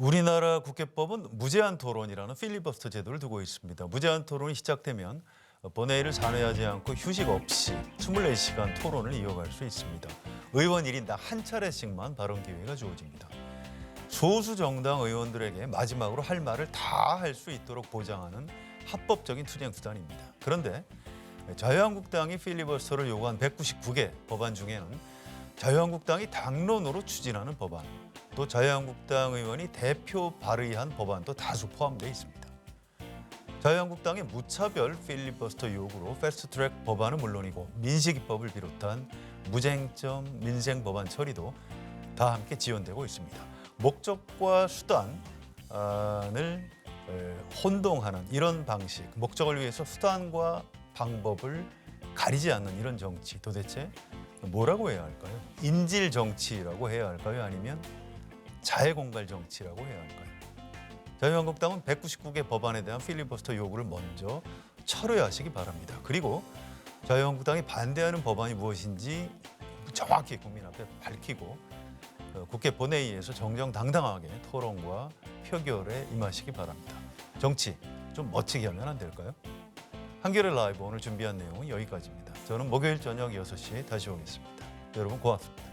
우리나라 국회법은 무제한 토론이라는 필리버스터 제도를 두고 있습니다. 무제한 토론이 시작되면 본회의를 잔회하지 않고 휴식 없이 24시간 토론을 이어갈 수 있습니다. 의원 1인당 한 차례씩만 발언 기회가 주어집니다. 소수 정당 의원들에게 마지막으로 할 말을 다 할 수 있도록 보장하는 합법적인 투쟁 수단입니다. 그런데 자유한국당이 필리버스터를 요구한 199개 법안 중에는 자유한국당이 당론으로 추진하는 법안, 또 자유한국당 의원이 대표 발의한 법안도 다수 포함되어 있습니다. 자유한국당의 무차별 필리버스터 요구로 패스트트랙 법안은 물론이고 민식이법을 비롯한 무쟁점 민생 법안 처리도 다 함께 지연되고 있습니다. 목적과 수단을 에, 혼동하는 이런 방식, 목적을 위해서 수단과 방법을 가리지 않는 이런 정치 도대체 뭐라고 해야 할까요? 인질 정치라고 해야 할까요? 아니면 자해공갈 정치라고 해야 할까요? 자유한국당은 199개 법안에 대한 필리버스터 요구를 먼저 철회하시기 바랍니다. 그리고 자유한국당이 반대하는 법안이 무엇인지 정확히 국민 앞에 밝히고 어, 국회 본회의에서 정정당당하게 토론과 표결에 임하시기 바랍니다. 정치 좀 멋지게 하면 안 될까요? 한겨레 라이브 오늘 준비한 내용은 여기까지입니다. 저는 목요일 저녁 6시 다시 오겠습니다. 여러분 고맙습니다.